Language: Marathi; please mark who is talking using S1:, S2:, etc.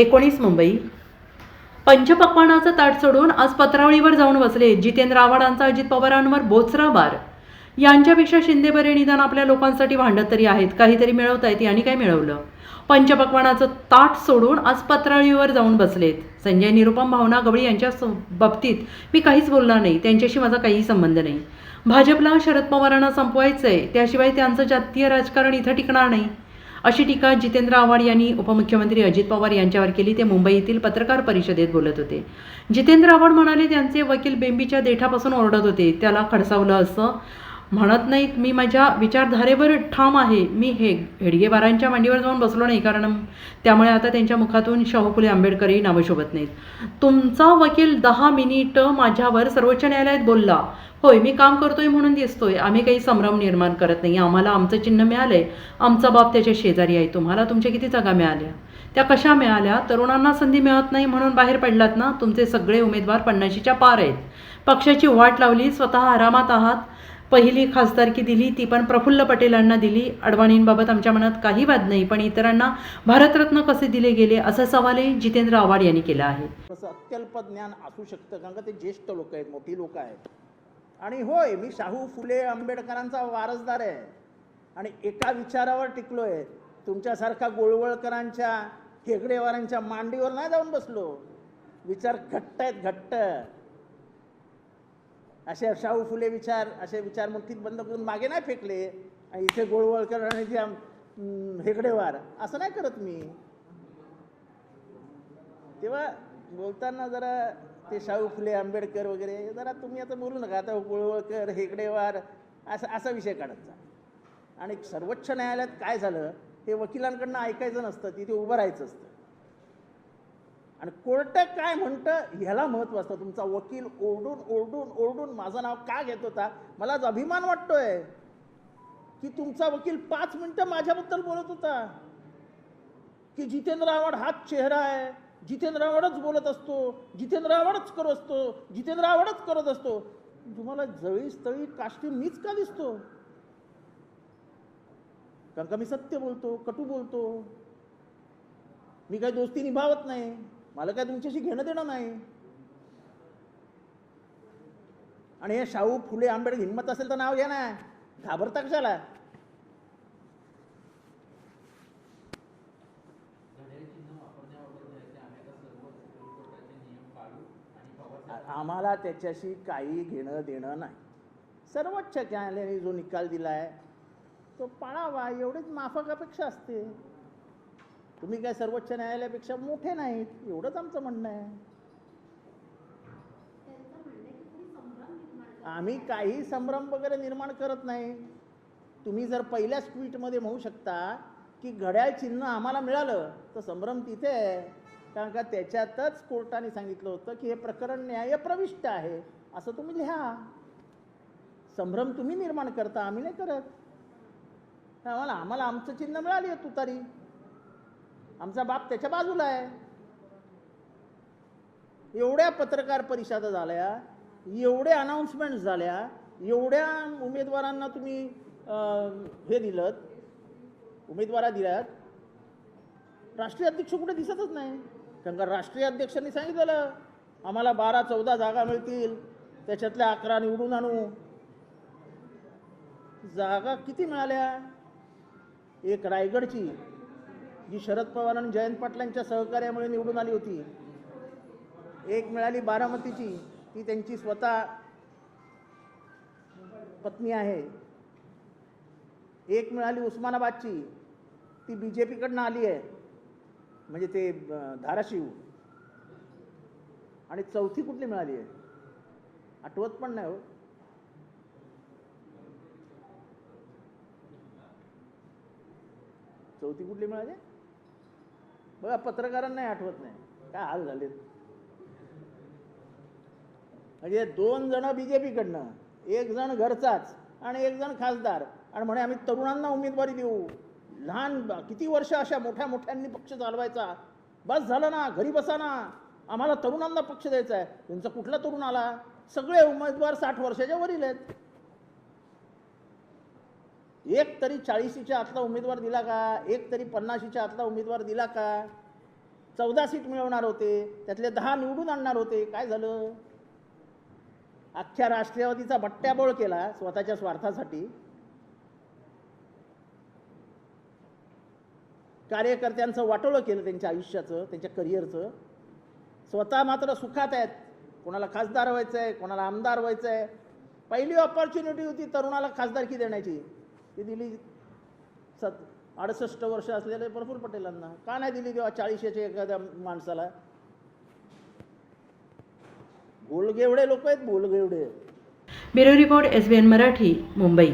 S1: एकोणीस मुंबई. पंचपक्वानाचं ताट सोडून आज पत्रावळीवर जाऊन बसले जितेंद्र आव्हाडांचा अजित पवारांवर बोचरा बार. यांच्यापेक्षा शिंदे बरे निदान आपल्या लोकांसाठी भांडत तरी आहेत काहीतरी मिळवता आहेत यांनी काय मिळवलं? पंचपक्वानाचं ताट सोडून आज पत्रावळीवर जाऊन बसलेत. संजय निरुपम भावना गवळी यांच्या बाबतीत मी काहीच बोलणार नाही त्यांच्याशी माझा काहीही संबंध नाही. भाजपला शरद पवारांना संपवायचं आहे त्याशिवाय त्यांचं जातीय राजकारण इथं टिकणार नाही. अशी टीका जितेंद्र आव्हाड यांनी उपमुख्यमंत्री अजित पवार यांच्यावर केली. ते मुंबईतील पत्रकार परिषदेत बोलत होते. जितेंद्र आव्हाड म्हणाले त्यांचे वकील बेंबीच्या देठापासून ओरडत होते. त्याला खडसावलं असं म्हणत नाहीत. मी माझ्या विचारधारेवर ठाम आहे. मी हे हेडगेबारांच्या मांडीवर जाऊन बसलो नाही. कारण त्यामुळे आता त्यांच्या मुखातून शाहू फुले आंबेडकरही नावं शोभत नाहीत. तुमचा वकील दहा मिनिटं माझ्यावर सर्वोच्च न्यायालयात बोलला. होय मी काम करतोय म्हणून दिसतोय. आम्ही काही संभ्रम निर्माण करत नाही. आम्हाला आमचं चिन्ह मिळालंय. आमचा बाप त्याच्या शेजारी आहे. तुम्हाला तुमच्या किती जागा मिळाल्या? त्या कशा मिळाल्या? तरुणांना संधी मिळत नाही म्हणून बाहेर पडलात ना? तुमचे सगळे उमेदवार पन्नाशीच्या पार आहेत. पक्षाची वाट लावली स्वतः आरामात आहात. पहिली खासदारकी दिली ती पण प्रफुल्ल पटेलांना दिली. अडवाणींबाबत आमच्या मनात काही वाद नाही पण इतरांना भारतरत्न कसे दिले गेले असा सवालही जितेंद्र आव्हाड यांनी केला आहे.
S2: तसं अत्यल्प ज्ञान असू शकतं कारण का ते ज्येष्ठ लोक आहेत मोठी लोक आहेत. आणि होय मी शाहू फुले आंबेडकरांचा वारसदार आहे. आणि एका विचारावर टिकलो आहे तुमच्यासारखा गोळवळकरांच्या हेगडेवारांच्या मांडीवर नाही जाऊन बसलो. विचार घट्ट आहेत घट्ट. असे शाहू फुले विचार असे विचार मुठीत बंद करून मागे नाही फेकले. आणि इथे गोळवळकर आणि जे हेगडेवार असं नाही करत मी. तेव्हा बोलताना जरा ते शाहू फुले आंबेडकर वगैरे जरा तुम्ही आता बोलू नका. आता गुळवळकर हेगडेवार असा असा विषय काढत जा. आणि सर्वोच्च न्यायालयात काय झालं हे वकिलांकडनं ऐकायचं नसतं तिथे उभं राहायचं असतं. आणि कोर्ट काय म्हणतं ह्याला महत्त्व असतं. तुमचा वकील ओरडून ओरडून ओरडून माझं नाव का घेत होता? मला आज अभिमान वाटतोय की तुमचा वकील पाच मिनटं माझ्याबद्दल बोलत होता. की जितेंद्र आव्हाड हाच चेहरा आहे. जितेंद्र आव्हाडच बोलत असतो जितेंद्र आव्हाडच करत असतो जितेंद्र आव्हाडच करत असतो. तुम्हाला जळी स्थळी काष्टी मीच का दिसतो? कारण का मी सत्य बोलतो कटू बोलतो. मी काही दोस्ती निभावत नाही मला काय तुमच्याशी घेणं देणं नाही. आणि हे शाहू फुले आंबेडकर हिंमत असेल तर नाव घ्या ना. घाबरता कशाला? आम्हाला त्याच्याशी काही घेणं देणं नाही. सर्वोच्च न्यायालयाने जो निकाल दिला आहे तो पाळावा एवढीच माफक अपेक्षा असते. तुम्ही काय सर्वोच्च न्यायालयापेक्षा मोठे नाहीत एवढंच आमचं म्हणणं आहे. आम्ही काही संभ्रम वगैरे निर्माण करत नाही. तुम्ही जर पहिल्याच ट्विटमध्ये म्हणू शकता की घड्याळ चिन्ह आम्हाला मिळालं तर संभ्रम तिथे आहे. कारण का त्याच्यातच कोर्टाने सांगितलं होतं की हे प्रकरण न्यायप्रविष्ट आहे. असं तुम्ही लिहा. संभ्रम तुम्ही निर्माण करता आम्ही नाही करत. आम्हाला आम्हाला आमचं चिन्ह मिळाली आहे तुतारी आमचा बाप त्याच्या बाजूला आहे. एवढ्या पत्रकार परिषदा झाल्या एवढे अनाऊन्समेंट झाल्या एवढ्या उमेदवारांना तुम्ही हे दिलं उमेदवारा दिल्यात. राष्ट्रीय अध्यक्ष कुठे दिसतच नाही. कारण राष्ट्रीय अध्यक्षांनी सांगितलं आम्हाला बारा चौदा जागा मिळतील. त्याच्यातल्या अकरा निवडून आणू. जागा किती मिळाल्या? एक रायगडची जी शरद पवार आणि जयंत पाटलांच्या सहकार्यामुळे निवडून आली होती. एक मिळाली बारामतीची ती त्यांची स्वतः पत्नी आहे. एक मिळाली उस्मानाबादची ती बी जे पीकडनं आली आहे. म्हणजे ते धाराशिव. आणि चौथी कुठली मिळाली आहे? आठवत पण नाही हो. चौथी कुठली मिळाली? बघा पत्रकारांनाही आठवत नाही. काय हाल झालेत? म्हणजे दोन जण बी जे पीकडनं एक जण घरचाच आणि एक जण खासदार. आणि म्हणे आम्ही तरुणांना उमेदवारी देऊ. लहान किती वर्ष अशा मोठ्या मोठ्यांनी पक्ष चालवायचा? बस झालं ना घरी बसा ना. आम्हाला तरुणांना पक्ष द्यायचा आहे. तुमचा कुठला तरुण आला? सगळे उमेदवार साठ वर्षाच्या वरील आहेत. एक तरी चाळीशीच्या आतला उमेदवार दिला का? एक तरी पन्नाशीच्या आतला उमेदवार दिला का? चौदा सीट मिळवणार होते. त्यातले दहा निवडून आणणार होते. काय झालं? अख्ख्या राष्ट्रवादीचा बट्ट्याबोळ केला स्वतःच्या स्वार्थासाठी. कार्यकर्त्यांचं वाटोळं केलं त्यांच्या आयुष्याचं त्यांच्या करिअरचं. स्वतः मात्र सुखात आहेत. कोणाला खासदार व्हायचं आहे कोणाला आमदार व्हायचं आहे पहिली ऑपॉर्च्युनिटी होती तरुणाला खासदारकी देण्याची. ती दिली सत अडुसष्ट वर्ष असलेले प्रफुल्ल पटेलांना. का नाही दिली तेव्हा चाळीसशेच्या एखाद्या माणसाला? बोलगेवडे लोक आहेत बोलगेवडे.
S1: Bureau report S B N Marathi Mumbai.